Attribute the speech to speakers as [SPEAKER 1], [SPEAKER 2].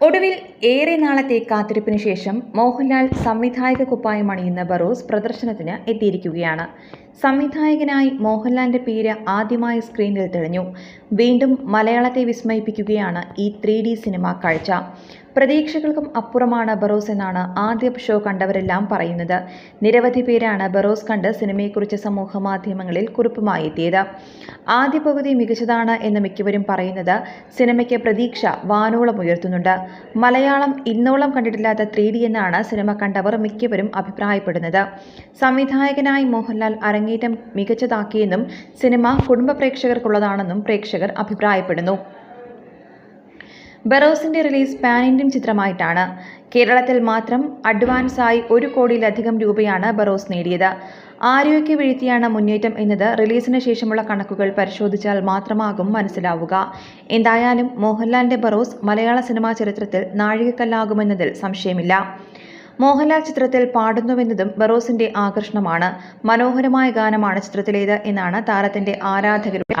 [SPEAKER 1] ഒടുവിൽ ഏറെ നാളത്തെ കാത്തിരിപ്പിന് ശേഷം മോഹൻലാൽ സംവിധായക കുപ്പായം അണിയുന്ന ബറോസ് പ്രദർശനത്തിന് എത്തിയിരിക്കുകയാണ്. സംവിധായകനായി മോഹൻലാലിന്റെ പേര് ആദ്യമായി സ്ക്രീനിൽ തെളിഞ്ഞു. വീണ്ടും മലയാളത്തെ വിസ്മയിപ്പിക്കുകയാണ് ഈ ത്രീ ഡി സിനിമ കാഴ്ച. പ്രതീക്ഷകൾക്കും അപ്പുറമാണ് ബറോസ് എന്നാണ് ആദ്യ ഷോ കണ്ടവരെല്ലാം പറയുന്നത്. നിരവധി പേരാണ് ബറോസ് കണ്ട് സിനിമയെക്കുറിച്ച് സമൂഹ മാധ്യമങ്ങളിൽ കുറിപ്പുമായി എത്തിയത്. ആദ്യ പകുതി മികച്ചതാണ് എന്ന് മിക്കവരും പറയുന്നത് സിനിമയ്ക്ക് പ്രതീക്ഷ വാനോളം ഉയർത്തുന്നുണ്ട്. മലയാളം ഇന്നോളം കണ്ടിട്ടില്ലാത്ത ത്രീ എന്നാണ് സിനിമ കണ്ടവർ മിക്കവരും അഭിപ്രായപ്പെടുന്നത്. സംവിധായകനായി മോഹൻലാൽ അരങ്ങേറ്റം മികച്ചതാക്കിയെന്നും സിനിമ കുടുംബ പ്രേക്ഷകർക്കുള്ളതാണെന്നും പ്രേക്ഷകർ അഭിപ്രായപ്പെടുന്നു. ബറോസിന്റെ റിലീസ് പാൻ ഇന്ത്യൻ ചിത്രമായിട്ടാണ്. കേരളത്തിൽ മാത്രം അഡ്വാൻസായി ഒരു കോടിയിലധികം രൂപയാണ് ബറോസ് നേടിയത്. ആരോഗ്യ വീഴ്ത്തിയാണ് മുന്നേറ്റം എന്നത് റിലീസിന് ശേഷമുള്ള കണക്കുകൾ പരിശോധിച്ചാൽ മാത്രമാകും മനസ്സിലാവുക. എന്തായാലും മോഹൻലാലിന്റെ ബറോസ് മലയാള സിനിമാ ചരിത്രത്തിൽ നാഴികക്കല്ലാകുമെന്നതിൽ സംശയമില്ല. മോഹൻലാൽ ചിത്രത്തിൽ പാടുന്നുവെന്നതും ബറോസിന്റെ ആകർഷണമാണ്. മനോഹരമായ ഗാനമാണ് ചിത്രത്തിലേത് എന്നാണ് താരത്തിന്റെ ആരാധകരുടെ